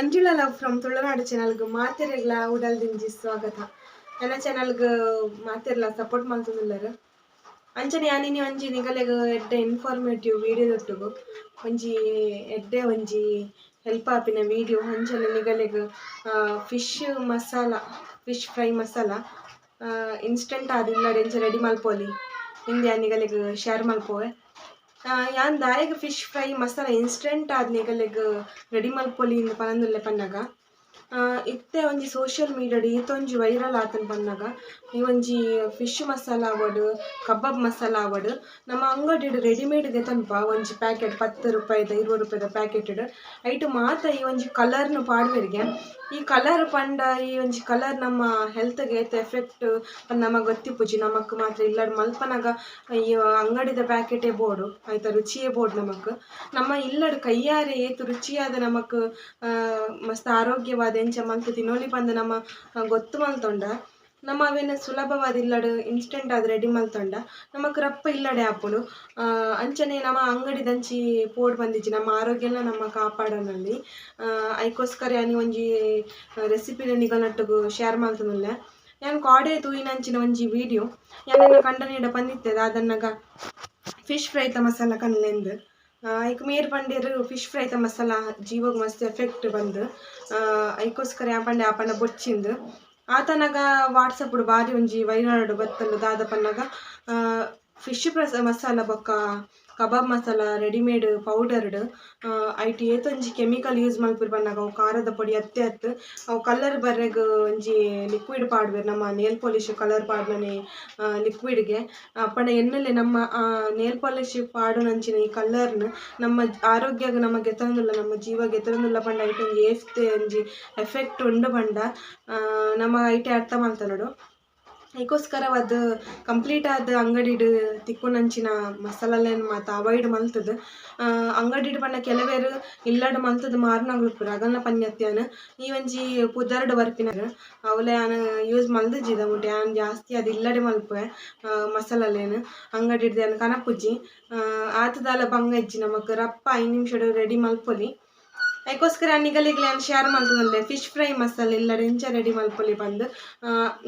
Manjula love from Tulunadu ಚಾನಲ್ಗೆ ಮಾತೆರೆಗ್ಲ ಉಡಲ್ದಿಂಜಿ ಸ್ವಾಗತ. ನನ್ನ ಚಾನಲ್ಗೆ ಮಾತೆರ್ಲ ಸಪೋರ್ಟ್ ಮಾಡ್ತಿಲ್ಲರು ಅಂಚನೆ ಯಾನಿನಿ ಒಂಜಿ ನಿಗಲೆಗ್ ಎಡ್ಡೆ ಇನ್ಫಾರ್ಮೇಟಿವ್ ವಿಡಿಯೋ ದೊಟ್ಟುಗು ಒಂಜಿ ಎಡ್ಡೆ, ಒಂಜಿ ಹೆಲ್ಪ್ ಆಪಿನ ವಿಡಿಯೋ ಅಂಚನೆ ನಿಗಲೆಗ್ fish masala fish fry masala instant ಆದಿಲ್ಲ ರೆಂಚ ರೆಡಿ ಮಲ್ಪೊಲಿ ಹಿಂದೆ ನಿಗಲೆಗ್ ಶೇರ್ ಮಲ್ಪೊವೆ ಯಾನ್ ದಾಯೆಗ್ ಫಿಶ್ ಫ್ರೈ ಮಸಾಲ ಇನ್ಸ್ಟೆಂಟ್ ಆದ ನಿಗಲೆಗ್ ರೆಡಿ ಮಲ್ಪೊಲಿ ಪನಂದುಲ್ಲೆ ಪನ್ನಗ ಇತ್ತೆ ಒಂಜಿ ಸೋಷಿಯಲ್ ಮೀಡಿಯಾಡ್ ಈತೊಂಜಿ ವೈರಲ್ ಆತನ್ ಪನ್ನಗ ಈ ಒಂಜಿ ಫಿಶ್ ಮಸಾಲ ಆವಡ್ ಕಬಾಬ್ ಮಸಾಲ ಆವಡ್ ನಮ್ಮ ಅಂಗಡಿಡ್ ರೆಡಿಮೇಡ್ ದೆತನ್ಪ ಒಂಜಿ ಪ್ಯಾಕೆಟ್ ಪತ್ತು ರೂಪಾಯಿದ ಇರುವ ರೂಪಾಯಿದ ಪ್ಯಾಕೆಟ್ ಐಟ್ ಮಾತ ಈ ಒಂಜಿ ಕಲರ್ನು ಪಾಡ್ವೆರ್ಗೆ. ಈ ಕಲರ್ ಪಂಡ, ಈ ಒಂಜಿ ಕಲರ್ ನಮ್ಮ ಹೆಲ್ತ್ಗೆ ಏತ್ ಎಫೆಕ್ಟ್ ನಮಗ್ ಗೊತ್ತಿಪ್ಪುಜಿ ನಮಕ್ ಮಾತ್ರ ಇಲ್ಲಡ್ ಮಲ್ಪನಗ ಈ ಅಂಗಡಿದ ಪ್ಯಾಕೆಟೇ ಬೋಡು ಐತ ರುಚಿಯೇ ಬೋಡ್ ನಮಕ್. ನಮ್ಮ ಇಲ್ಲಡ್ ಕೈಯಾರೆ ಏತು ರುಚಿಯಾದ ನಮಕ್ ಮಸ್ತ್ ಆರೋಗ್ಯವಾದ ಎಂಚ ಮಲ್ತು ತಿನ್ನೋಲಿ ಪಂದ್ ನಮ್ಮ ಗೊತ್ತು ಮಲ್ತೊಂಡ. ನಮ್ಮ ಅವೇನ ಸುಲಭವಾದ ಇಲ್ಲಡ್ ಇನ್ಸ್ಟೆಂಟ್ ಆದ ರೆಡಿ ಮಲ್ತೊಂಡ ನಮಕ್ ರಪ್ಪ ಇಲ್ಲಡೆ ಆಪುಲು. ಆ, ಅಂಚನೆ ನಮ್ಮ ಅಂಗಡಿದಂಚಿ ಪೋಡ್ ಬಂದಿಜ್ಜಿ ನಮ್ಮ ಆರೋಗ್ಯನ ನಮ್ಮ ಕಾಪಾಡನಲ್ಲಿ. ಐಕೋಸ್ಕರ ಯಾನಿ ಒಂಜಿ ರೆಸಿಪಿನ ನಿಗನಟ್ಟು ಶೇರ್ ಮಲ್ತುನುಲ್ಲೆ ಯಾನ್ ಕಾಡೆ ತೂಯಿನಂಚಿನ ಒಂಜಿ ವಿಡಿಯೋ ಯಾನ ಕಂಡ ನೀಡ ಬಂದಿತ್ತೆ ಅದನ್ನಾಗ ಫಿಶ್ ಫ್ರೈ ತ ಮಸಾಲ ಕನ್ಲೆಂದು ಐಕ್ ಮೇರ್ ಪಂಡೇರು ಫಿಶ್ ಫ್ರೈ ತ ಮಸಾಲ ಜೀವಗ್ ಮಸ್ತ್ ಎಫೆಕ್ಟ್ ಬಂದು. ಐಕೋಸ್ಕರ ಯಾ ಪಂಡೆ ಆಪಂಡ ಬೊಚ್ಚಿಂದು. ಆತನಗ ವಾಟ್ಸಪ್ ಬಾರಿ ಒಂಜಿ ವೈರಲ್ ಬತ್ತಲು ದಾದ ಪನ್ನಗ ಫಿಶ್ ಪ್ರಸ, ಮಸಾಲ ಬೊಕ್ಕ, ಕಬಾಬ್ ಮಸಾಲ, ರೆಡಿಮೇಡ್ ಪೌಡರ್ಡ್ ಐಟ್ ಏತೊಂಜಿ ಕೆಮಿಕಲ್ ಯೂಸ್ ಮಲ್ಪುರು ಪನ್ನಗ ಅವು ಖಾರದ ಪೊಡಿ ಅತ್ತೆ ಅತ್ತು, ಅವು ಕಲರ್ ಬರ್ರೆಗ್ ಒಂಜಿ ಲಿಕ್ವಿಡ್ ಪಾಡ್ವೆರ್ ನಮ್ಮ ನೇಲ್ ಪಾಲಿಶ್ ಕಲರ್ ಪಾಡ್ನನೆ ಲಿಕ್ವಿಡ್ಗೆ. ಅಪ್ಪಣ ಎನ್ನಲೆ ನಮ್ಮ ನೇಲ್ ಪಾಲಿಶ್ ಪಾಡುನಂಚಿನ ಈ ಕಲರ್ನ ನಮ್ಮ ಆರೋಗ್ಯಗ್ ನಮ್ಮ ಗೆತಂದುಲ್ಲ ನಮ್ಮ ಜೀವ ಗೆತಂದುಲ್ಲ ಪಂಡ ಐಟ್ ಒಂಜಿ ಏಫ್ತೆ ಒಂಜಿ ಎಫೆಕ್ಟ್ ಉಂಡು ಪಂಡ ನಮ್ಮ ಐಟೆ ಅರ್ಥ ಮಾಡ್ತಾ ಐಕೋಸ್ಕರ ಅದ್ ಕಂಪ್ಲೀಟ್ ಆದ ಅಂಗಡಿಡ್ ತಿಕ್ಕುನಂಚಿನ ಮಸಾಲಲೆನ್ ಮಾತ ಅವಾಯ್ಡ್ ಮಲ್ತದ. ಅಂಗಡಿಡ್ ಪಂಡ ಕೆಲವೇರು ಇಲ್ಲಡ್ ಮಲ್ತದ ಮಾರ್ನಗ್ಲುಪ್ಪುರ ಅಗಲ್ನ ಪನ್ಯತ್ಯಾನ. ಈ ಒಂಜಿ ಪುದರ್ಡ್ ಬರ್ಪಿನ ಅವಲೆ ಯಾನ್ ಯೂಸ್ ಮಲ್ದಿಜ್ಜಿದ ಮುಟ್ಟೆ ಯಾನ್ ಜಾಸ್ತಿ ಅದು ಇಲ್ಲಡೆ ಮಲ್ಪುವೆ ಆ, ಮಸಾಲಲೆನ್ ಅಂಗಡಿಡ್ ಯಾನ್ ಕನಪುಜ್ಜಿ ಆತದಾಲ ಬಂಗ ಇಜ್ಜಿ ನಮಕ್ ರಪ್ಪ ಐದು ನಿಮಿಷಡ್ ರೆಡಿ ಮಲ್ಪೊಲಿ. ಅದಕ್ಕೋಸ್ಕರ ನಿಗಲಿಗೆ ನಾನು ಶೇರ್ ಮಾಡ್ತದಲ್ಲೇ ಫಿಶ್ ಫ್ರೈ ಮಸಾಲೆ ಇಲ್ಲ ಎಂಚ ರೆಡಿ ಮಲ್ಪೊಲಿ ಬಂದು.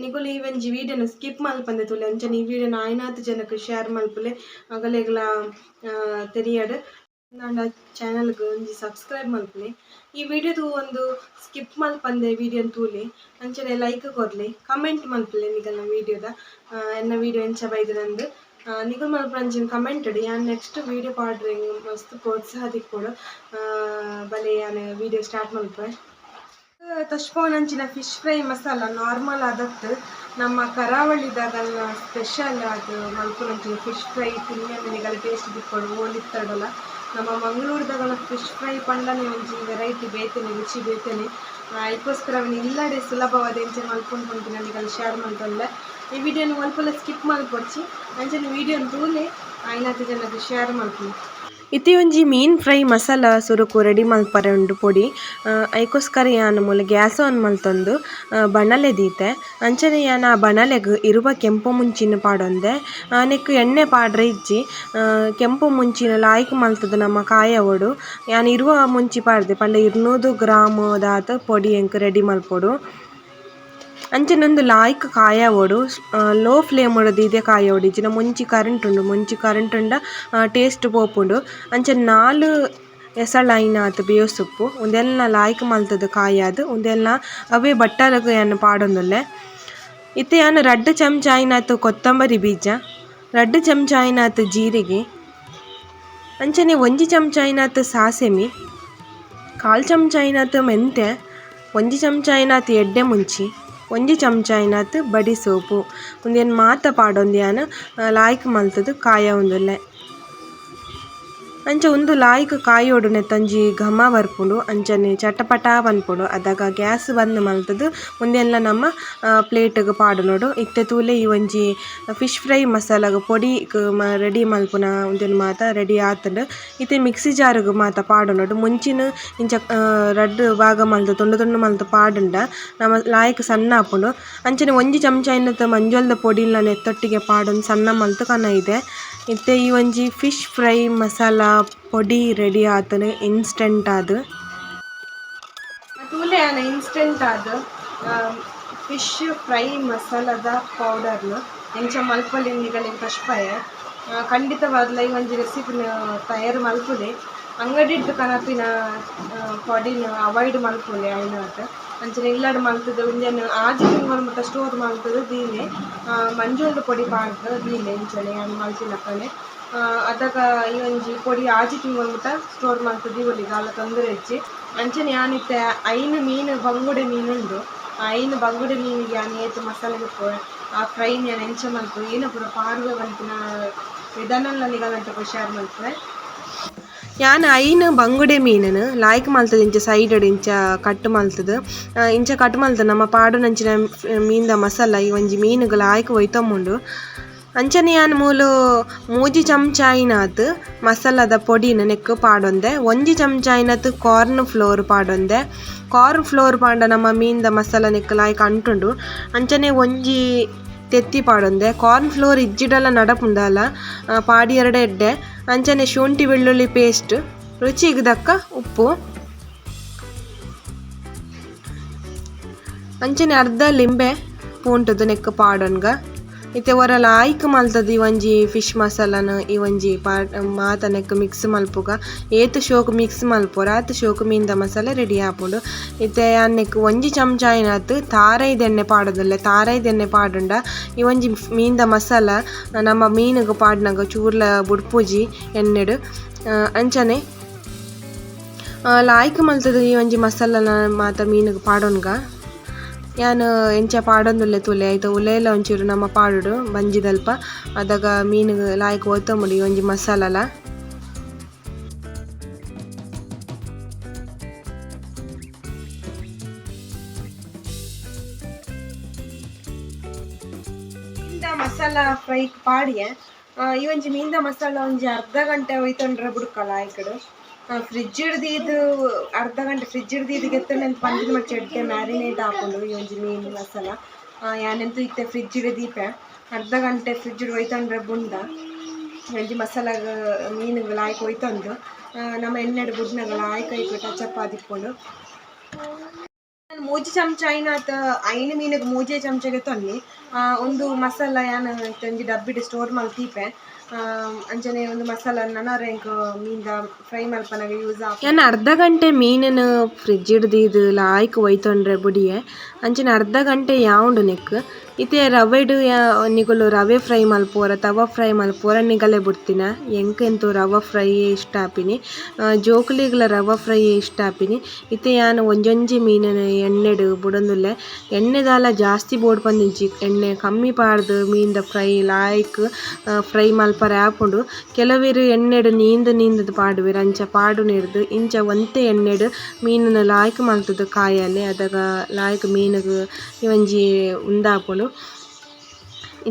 ನಿಗುಲು ಒಂಜಿ ವಿಡಿಯೋನ ಸ್ಕಿಪ್ ಮಲ್ಪಂದೆ ತುಲೆ ಅಂಚನೆ ಈ ವೀಡಿಯೋನ ಆಯ್ನಾತ್ ಜನಕ್ಕೆ ಶೇರ್ ಮಲ್ಪೊಲೆ ಅಗಲೆಗ್ಲ ತೆರಿಯಡ್ ನನ್ನ ಚಾನಲ್ಗೆ ಒಂಜಿ ಸಬ್ಸ್ಕ್ರೈಬ್ ಮಲ್ಪಲೆ. ಈ ವಿಡಿಯೋದು ಒಂದು ಸ್ಕಿಪ್ ಮಲ್ಪಂದೆ ವಿಡಿಯೋನ ತೂಲಿ, ಅಂಚನೆ ಲೈಕ್ ಕೊರ್ಲಿ ಕಮೆಂಟ್ ಮಲ್ಪಲೆ ನಿಗಲ್ನ ವಿಡಿಯೋದ ಎನ್ನ ವಿಡಿಯೋ ಎಂಚ ಬೈದು ನಿಗುಲ್ ಮಲ್ಪಂಚಿನ ಕಮೆಂಟ್ ಇಡಿ ಯಾನ್ ನೆಕ್ಸ್ಟ್ ವೀಡಿಯೋ ಪಾಡ್ರಿ ಮಸ್ತ್ ಪ್ರೋತ್ಸಾಹ ಕೂಡ. ಬಲೆ ಯಾನ್ ವೀಡಿಯೋ ಸ್ಟಾರ್ಟ್ ಮಲ್ಪೆ ತಶ್ಪವನಂಚಿನ ಫಿಶ್ ಫ್ರೈ ಮಸಾಲ ನಾರ್ಮಲ್ ಆದತ್ತು ನಮ್ಮ ಕರಾವಳಿದಾಗಲ್ಲ ಸ್ಪೆಷಲ್ ಅದು ಮಲ್ಪುನಂಚಿನ ಫಿಶ್ ಫ್ರೈ ತಿನ್ನಿಗಳ ಟೇಸ್ಟ್ ಬಿಟ್ಕೊಂಡು ಓಲಿತ್ತಡಲ್ಲ ನಮ್ಮ ಮಂಗಳೂರದಾಗ ಫಿಶ್ ಫ್ರೈ ಪಂಡನೆ ಒಂಜಿ ವೆರೈಟಿ ಬೇತೇನೆ, ರುಚಿ ಬೇತೇನೆ. ಅದಕ್ಕೋಸ್ಕರ ಅವನು ಇಲ್ಲಡೆ ಸುಲಭವಾದ ಎಂಚ ಮಲ್ಕೊಂಡು ನನಗೆ ಶೇರ್ ಮಾಡ್ತಲ್ಲ ಈ ವಿಡಿಯೋನ ಮಲ್ಪಲ್ಲ ಸ್ಕಿಪ್ ಮಲ್ಪೊಡ್ಚಿ ಅಂಚನೆ ವಿಡಿಯೋನ ತೂಲೆ ಐನಾತು ಜನಕ್ಕೆ ಶೇರ್ ಮಾಡ್ತೀನಿ. ಇತಿ ಒಂಜಿ ಮೀನ್ ಫ್ರೈ ಮಸಾಲ ಸುರುಕು ರೆಡಿ ಮಲ್ಪರೆ ಉಂಡು ಪೊಡಿ ಐಕೋಸ್ಕರ ಯಾನ್ ಮೂಲ ಗ್ಯಾಸ್ ಆನ್ ಮಲ್ತೊಂದು ಬಣಲೆ ದೀತೆ. ಅಂಚನೆ ಯಾನ್ ಆ ಬಣಲೆಗ್ ಇರುವ ಕೆಂಪು ಮುಂಚಿನ ಪಾಡೊಂದೆ ನೆಕ್ ಎಣ್ಣೆ ಪಾಡ್ರೆ ಇಜ್ಜಿ ಕೆಂಪು ಮುಂಚಿನ ಲಾಯ್ಕ್ ಮಲ್ತದ ನಮ್ಮ ಕಾಯವಡು ಯಾನ್ ಇರುವ ಮುಂಚಿ ಪಾಡ್ದೆ ಪಂಡ ಇರ್ನೂರು ಗ್ರಾಮ್ ದಾತ ಪೊಡಿ ಎಂಕ್ ರೆಡಿ ಮಲ್ಪೊಡು ಅಂಚನೊಂದು ಲಾಯ್ಕ್ ಕಾಯವೋಡು ಲೋ ಫ್ಲೇಮ್ ಇದೇ ಕಾಯವೋಡು ಇಜ್ಜಿನ ಮುಂಚಿ ಕರೆಂಟ್ ಉಂಡು. ಮುಂಚಿ ಕರೆಂಟ್ ಉಂಡ ಟೇಸ್ಟ್ ಪೋಪುಂಡು ಅಂಚನೆ ನಾಲ್ ಎಸಳ ಐನಾತ್ ಬೇವಸೊಪ್ಪು. ಒಂದೆಲ್ಲ ಲಾಯ್ಕ್ ಮಲ್ತದ ಕಾಯದ್ ಅವೆ ಬಟ್ಟಲಗ್ ಯಾನ್ ಪಾಡೊಂದುಲ್ಲೆ. ಇತ್ತೆ ಯಾನ್ ರಡ್ಡ್ ಚಮಚ ಕೊತ್ತಂಬರಿ ಬೀಜ, ರಡ್ಡ್ ಚಮಚ ಆತ್ ಜೀರಿಗೆ, ಅಂಚನೆ ಒಂಜಿ ಚಮಚ ಆತ್ ಸಾಸೆಮಿ, ಕಾಲ್ ಚಮಚ ಐನಾತ್ ಮೆಂತೆ ಒಂಜಿ ಚಮಚ ಎಡ್ಡೆ ಮುಂಚಿ. ಒಂಜಿ ಚಮಚ ಐನಾತ್ ಬಡಿ ಸೋಪು. ಉಂದೆನ್ ಮಾತ ಪಾಡೊಂದಿಯಾನ ಲಾಯ್ಕ್ ಮಲ್ತುದು ಕಾಯ ಉಂದುಲ್ಲೆ ಅಂಚ ಉಂದು ಲಾಯ್ಕ್ ಕಾಯೋಡು ಒಂಜಿ ಘಮ ಬರ್ಪುಂಡು ಅಂಚನೆ ಚಟಪಟ ಪನ್ಪುಂಡು ಅದಾಗ ಗ್ಯಾಸ್ ಬಂದ್ ಮಲ್ತದ್ ಉಂದೆಲ್ಲ ನಮ್ಮ ಪ್ಲೇಟ್ಗ್ ಪಾಡುನೊಡು ಇತ್ತೆ ತೂಲೆ ಈ ಒಂಜಿ ಫಿಶ್ ಫ್ರೈ ಮಸಾಲಾಗ್ ಪೊಡಿ ರೆಡಿ ಮಲ್ಪುನ ಉಂದೆನ್ ಮಾತ ರೆಡಿ ಆತುಂಡು. ಇತ್ತೆ ಮಿಕ್ಸಿ ಜಾರ್ಗ್ ಮಾತ ಪಾಡುನೊಡು ಮುಂಚಿನ ಇಂಚ ರಡ್ಡ್ ಭಾಗ ಮಲ್ತ್ ತುಂಡು ತುಂಡು ಮಲ್ತ್ ಪಾಡುಂಡ. ನಮ ಲಾಯ್ಕ್ ಸಣ್ಣ ಆಪುಂಡು. ಅಂಚನೆ ಒಂಜಿ ಚಮಚ ಐನತ್ ಮಂಜೊಲ್ದ ಪೊಡಿಲ ನೆತ್ತೊಟ್ಟಿಗೆ ಪಾಡೊಂದು ಸಣ್ಣ ಮಲ್ತ್ ಕನ ಇದೆ. ಇತ್ತೆ ಈ ಒಂಜಿ ಫಿಶ್ ಫ್ರೈ ಮಸಾಲ ಪೊಡಿ ರೆಡಿ ಆತುಂಡು ಇನ್ಸ್ಟೆಂಟ್ ಆದ್. ಇನ್ಸ್ಟೆಂಟ್ ಆದ ಫಿಶ್ ಫ್ರೈ ಮಸಾಲದ ಪೌಡರ್ನ ಎಂಚ ಮಲ್ಪೊಲಿಂದಿಗಳಿಗೆ ಕಷ್ಪಾಯ ಖಂಡಿತವಾದ್ಲ ಈ ಒಂಜಿ ರೆಸಿಪಿನ ತಯಾರು ಮಲ್ಪುಲೆ. ಅಂಗಡಿಡ್ದು ಕನಪಿನ ಪೊಡಿನ ಅವಾಯ್ಡ್ ಮಲ್ಪೊಲೆ ಅವನ ಅಂಚನೆ ಇಲ್ಲಡ್ ಮಲ್ತದೆ, ಒಂದೇನು ಆಜಿ ತಿಂಗಳು ಮಟ್ಟ ಸ್ಟೋರ್ ಮಲ್ತದೆ, ದೀನೆ. ಮಂಜುಂಡು ಪೊಡಿ ಪಾಡ್ದು, ದೀನೆ ಇಂಚನೆ ಯಾನ್ ಮಲ್ತಿನಕ್ಕನೆ ಅದಾಗ ಈ ಒಂಜಿ ಪೊಡಿ ಆಜಿ ಮುಟ್ಟ ಸ್ಟೋರ್ ಮಾಡ್ತದೆ ಇವಳಿ ಗಾಲ ತೊಂದರೆ ಹೆಚ್ಚಿ. ಅಂಚನೆ ಯಾನಿತ್ತೆ, ಐನು ಮೀನು, ಬಂಗುಡೆ ಮೀನು ಉಂಡು ಐನು ಬಂಗುಡೆ ಮೀನಿಗೆ ಯಾನ್ ಏತು ಮಸಾಲೆ ಬಿಟ್ಟು ಆ ಫ್ರೈನ್ ಯಾನ್ ಎಂಚ ಮಲ್ತು ಏನ ಪೂರ ಪಾರ್ವೆ ಬಂತಿನ ವಿಧಾನ ನಿಗಲಂತ ಶೇರ್ ಮಲ್ಪೆ ಯಾನ್ ಐನ್ ಬಂಗುಡೆ ಮೀನನ್ ಲಾಯ್ಕ್ ಮಲ್ತದ ಇಂಚ ಸೈಡ್ ಇಂಚ ಕಟ್ ಮಲ್ತದ ಇಂಚ ಕಟ್ ಮಲ್ತದ ನಮ್ಮ ಪಾಡುನಂಚಿನ ಮೀನ್ದ ಮಸಾಲ, ಈ ಒಂಜಿ ಮೀನುಗಳು ಲಾಯ್ಕ್ ಒಯ್ತಮ್ಮುಂಡು ಅಂಚನೆ ಯಾನ್ ಮೂಲು ಮೂಜಿ ಚಮಚಾಯಿನಾತ್ ಮಸಾಲದ ಪೊಡಿನ ನೆಕ್ ಪಾಡೊಂದೆ. ಒಂಜಿ ಚಮಚಾಯಿನತ್ ಕಾರ್ನ್ ಫ್ಲೋರ್ ಪಾಡೊಂದೆ. ಕಾರ್ನ್ ಫ್ಲೋರ್ ಪಾಂಡ ನಮ್ಮ ಮೀನ್ದ ಮಸಾಲ ನೆಕ್ ಲಾಯ್ಕ್ ಅಂಟುಂಡು ಅಂಚನೆ ಒಂಜಿ ತೆತ್ತಿ ಪಾಡೊಂದೆ. ಕಾರ್ನ್ ಫ್ಲೋರ್ ಇಜ್ಜಿಡಲ ನಡಪುಂಡಲ ಪಾಡಿ ಎರಡು ಎಡ್ಡೆ. ಅಂಚನೆ ಶುಂಠಿ ಬೆಳ್ಳುಳ್ಳಿ ಪೇಸ್ಟ್, ರುಚಿಗೆ ದಕ್ಕ ಉಪ್ಪು. ಅಂಚನೆ ಅರ್ಧ ಲಿಂಬೆ ಪೂಂಟದ ನೆಕ್ ಪಾಡೊನ್ಗ. ಇತ್ತೆ ಒರಲ ಆಯ್ಕೆ ಮಲ್ತದ ಈ ಒಂಜಿ ಫಿಶ್ ಮಸಾಲನ ಈ ಒಂಜಿ ಪಾ ಮಾತನಕ್ಕ ಮಿಕ್ಸ್ ಮಲ್ಪುಗ. ಏತ್ ಶೋಕ ಮಿಕ್ಸ್ ಮಲ್ಪೋರ, ಆತ್ ಶೋಕ್ ಮೀನ್ದ ಮಸಾಲೆ ರೆಡಿ ಆಪುಂಡು ಇತ್ತೆ ಅನ್ನೆಕ್ ಒಂಜಿ ಚಮಚಾಯಿನತ್ ತಾರೈದ ಎಣ್ಣೆ ಪಾಡೋದಲ್ಲ, ತಾರೈದ ಎಣ್ಣೆ ಪಾಡುಂಡ. ಈ ಒಂಜಿ ಮೀನ್ದ ಮಸಾಲ ನಮ್ಮ ಮೀನುಗ ಪಾಡ್ನಾಗ ಚೂರ್ಲ ಬುಡ್ಪುಜಿ ಎಣ್ಣೆಡು. ಅಂಚನೆ ಲಾಯ್ಕ್ ಮಲ್ತದ ಈ ಒಂಜಿ ಮಸಾಲನ ಮಾತ ಮೀನುಗ ಪಾಡೋನ್ಗ. ಯಾನ್ ಎಂಚ ಪಾಡೊಂದುಲ್ಲೆ ತುಲೆ ಐತ ಉಲೆಲ ಒಂಚೂರು ನಮ್ಮ ಪಾಡುಡು ಬಂಜಿದಲ್ಪ ಅದಾಗ ಮೀನು ಲಾಯ್ಕ್ ಒತ್ತಂಬುಡು ಈ ಒಂಜಿ ಮಸಾಲಲ ಮಸಾಲ ಫ್ರೈ ಪಾಡಿಯೆ ಈ ಒಂಜಿ ಮೀನ್ದ ಮಸಾಲ ಒಂಜಿ ಅರ್ಧ ಗಂಟೆ ಒಯ್ತೊಂಡ್ರೆ ಬುಡ್ಕಲ್ಲ ಆಯ್ಕಡು ಫ್ರಿಜ್ ಹಿಡ್ದು ಇದು ಅರ್ಧ ಗಂಟೆ ಫ್ರಿಡ್ಜ್ ಹಿಡ್ದು ಇದು ಗೆತ್ತಲೆ ಅಂತ ಪಂದಿನ ಮಚ್ಚ ಇಡ್ತೆ ಮ್ಯಾರಿನೇಟ್ ಹಾಕೊಂಡು ಒಂಜಿ ಮೀನ್, ಮಸಾಲ. ಯಾನೆಂತೂ ಇತ್ತೆ ಫ್ರಿಜ್ ಹಿಡಿದು ಅರ್ಧ ಗಂಟೆ ಫ್ರಿಡ್ಜ್ ಹಿಡ್ ಒಯ್ತೊಂಡ್ರೆ ಬುಂಡ ಒಂಜಿ ಮಸಾಲ, ಮೀನುಗಳು ಆಯ್ಕೆ ಒಯ್ತೊಂದು ನಮ್ಮ ಎಣ್ಣೆಡು ಬುಡ್ನಗಳ ಆಯ್ಕೆ ಆಯ್ಕೆ ಟಚಪ್ ಆದಿಕ್ಕೊಂಡು ಮೂಜಿ ಚಮಚ ಐನಾತ ಐನು ಮೀನಿಗೆ ಮೂಜೆ ಚಮಚಗೆ ತೊನ್ನಿ ಒಂದು ಮಸಾಲ ಒಂಜಿ ಡಬ್ಬಿಡ್ ಸ್ಟೋರ್ ಮಲ್ತೀಪೆ ಅಂಚನೆ ಒಂದು ಮಸಾಲ ನನರೆಂಕ್ ಮೀನ್ದ ಫ್ರೈ ಮಲ್ಪನಾಗ ಯೂಸ್ ಆಗ ಅರ್ಧ ಗಂಟೆ ಮೀನನ್ನು ಫ್ರಿಜ್ ಹಿಡ್ದು ಇದು ಲಾಯ್ಕ್ ಒಯ್ತೊಂಡ್ರೆ ಬುಡಿಯೆ ಅಂಚನೆ ಅರ್ಧ ಗಂಟೆ ಯಾವುಂಡು ನೆಕ್ ಇತ್ತೆ ರವೆಡು ಯಾ ನಿಗುಲು ರವೆ ಫ್ರೈ ಮಲ್ಪೋರ ತವ ಫ್ರೈ ಮಲ್ಪೋರ ನಿಗಲೆ ಬಿಡ್ತಿನ? ಎಂಕೆಂತು ರವ ಫ್ರೈ ಇಷ್ಟ ಆಪಿನಿ. ಜೋಕುಲಿಗ್ಲ ರವ ಫ್ರೈ ಇಷ್ಟ ಆಪಿನಿ. ಇತ್ತೆ ಯಾನ್ ಒಂಜೊಂಜಿ ಮೀನನ ಎಣ್ಣೆಡು ಬುಡೊಂದುಲ್ಲೆ. ಎಣ್ಣೆದಾಲ ಜಾಸ್ತಿ ಬೋಡ್ ಪಂದಿಂಚಿ ಎಣ್ಣೆ ಕಮ್ಮಿ ಪಾಡ್ದು ಮೀನ್ದ ಫ್ರೈ ಲಾಯ್ಕ್ ಫ್ರೈ ಮಲ್ಪರ ಆಪುಂಡು. ಕೆಲವೆರು ಎಣ್ಣೆಡು ನೀಂದ ನೀಂದದ ಪಾಡುವೆರ್, ಅಂಚ ಪಾಡು ನೀಡ್ದು, ಇಂಚ ಒಂತೆ ಎಣ್ಣೆಡು ಮೀನನ ಲಾಯ್ಕ್ ಮಲ್ತದ ಕಾಯಲೆ, ಅದಾಗ ಲಾಯ್ಕ್ ಮೀನುಗು ಒಂಜಿ ಉಂದಾಪುಂಡು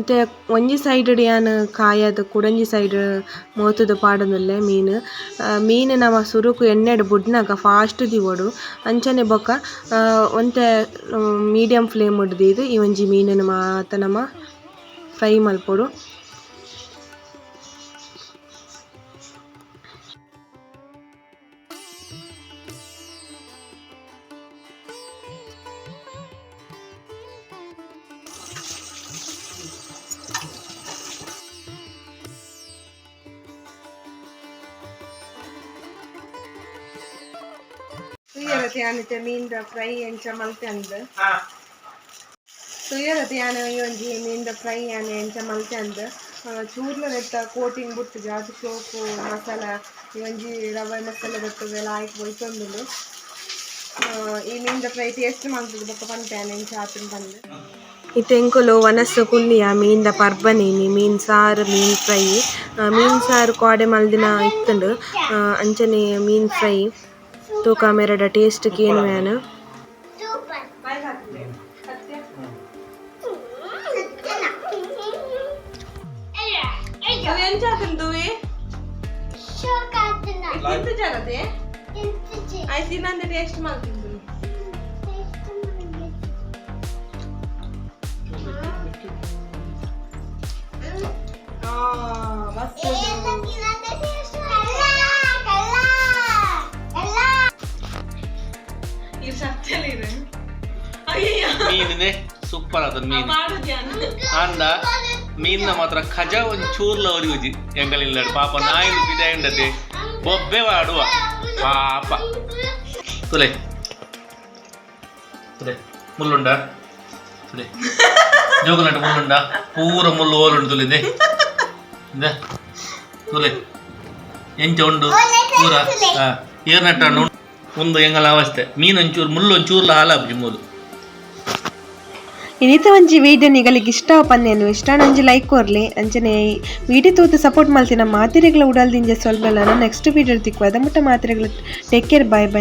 ಇತ್ತೆ ಒಂಜಿ ಸೈಡ್ ಯಾನ್ ಕಾಯದ ಕುಡಂಜಿ ಸೈಡ್ ಮೋತುದು ಪಾಡೊಂದುಲ್ಲೆ ಮೀನು. ಮೀನ್ ನಮ ಸುರುಕು ಎಣ್ಣೆಡ್ ಬುಡ್ನಾಗ ಫಾಸ್ಟ್ ದಿವಡು ಅಂಚನೆ ಬೊಕ ಒಂತೆ ಮೀಡಿಯಂ ಫ್ಲೇಮ್ ಉಡ್ದಿದು ಈ ಒಂಜಿ ಮೀನನ್ನು ಮಾತ ನಮ ಫ್ರೈ ಮಲ್ಪೊಡು. ಯಾನಿತ್ತೆ ಮೀನ್ದ ಫ್ರೈ ಎಂಚ ಮಲ್ತೆ ಅಂದ್ ತುಯ್ಯರತೆ ಯಾನ ಈ ಒಂಜಿ ಮೀನ್ದ ಫ್ರೈ ಯಾನ ಎಂಚ ಮಲ್ತೆ ಅಂದ್ ಚೂರ್ಲ ನೆತ್ತ ಕೋಟಿಂಗ್ ಬುಟ್ಟು ಜಾಸ್ತಿ ಸೋಪು ಮಸಾಲ ಈ ಒಂಜಿ ರವೆ ಮಸಾಲೆ ಬರ್ತದೆ ಲಾಯ್ಕ್ ಬೊಯ್ತೊಂದುಂಡು ಆ, ಈ ಮೀನ್ದ ಫ್ರೈ ಟೇಸ್ಟ್ ಮಾಡ್ತದೆ ಬೊಕ್ಕ ಪನ್ಪೇನ ಎಂಚ ಆತನ್ ಬಂದು ಇತ್ತೆಂಕುಲು ವನಸ್ಸು ಕುಲ್ಲಿಯ ಮೀನ್ದ ಪರ್ಬನೇನಿ ಮೀನ್ ಸಾರು ಮೀನ್ ಫ್ರೈ ಮೀನ್ ಸಾರು ಕೋಡೆ ಮಲ್ದಿನ ಇತ್ತುಂಡು ಅಂಚನೆ ಮೀನ್ ಫ್ರೈ ತೂಕ ಮೆರಡ ಟೇಸ್ಟ್ ಕೇನು ವ್ಯಾನ್ ಆಯ್ತು ಇನ್ನೊಂದು ಟೇಸ್ಟ್ ಮಾಡ್ತೀನಿ ಇದು ಮೀನಿನೇ ಸೂಪರ್ ಅದ ಮೀನು. ಅಂದ ಮೀನ್ನ ಮಾತ್ರ ಖಜ ಒಂದು ಚೂರ್ಲ ಅವ್ರಿ ಉಜಿ ಎಂಗಲಿಲ್ಲ ಪಾಪ ನಾಯಿ ಬಿದೆ ಬೊಬ್ಬೆ ಆಡುವ ಪಾಪ. ತುಲೆ. ತುಲೆ ಮುಳ್ಳುಂಡ ತುಲೆ. ಜೋಗುಲಂಟ ಮುಳ್ಳುಂಡ ಪೂರ ಮುಳ್ಳು ಓಲುಂಡು ತುಲಿದೆ ಇಂದ ತುಲೆ. ಎಂಚ ಉಂಡು. ಪೂರ. ಏರ್ನಟ್ಟ ಒಂದು ಎಂಗಲ ಅವಸ್ಥೆ. ಮೀನು ಒಂಚೂರು ಮುಳ್ಳು ಒಂಚೂರ್ಲ ಹಾಲಾಪುಜಿ ಮೂಲು ಇನ್ನಿತ ಒಂಜಿ ವಿಡಿಯೋ ನಿಗಳಿಗೆ ಇಷ್ಟ ಪನ್ನೇನು ಇಷ್ಟ ನಂಜಿ ಲೈಕ್ ಕೊರ್ಲಿ. ಅಂಚನೆ ವಿಡಿಯೋ ತೂತು ಸಪೋರ್ಟ್ ಮಲ್ತಿನ ಮಾತಿರೆಗಳ ಉಡಲ್ದಿಂಜೆ ಸ್ವಲ್ಪ ನೆಕ್ಸ್ಟ್ ವಿಡಿಯೋ ತಿಕ್ಕುವ. ಮುಟ್ಟ ಮಾತ್ರೆಗಳು ಟೇಕ್ ಕೇರ್ ಬಾಯ್ ಬಾಯ್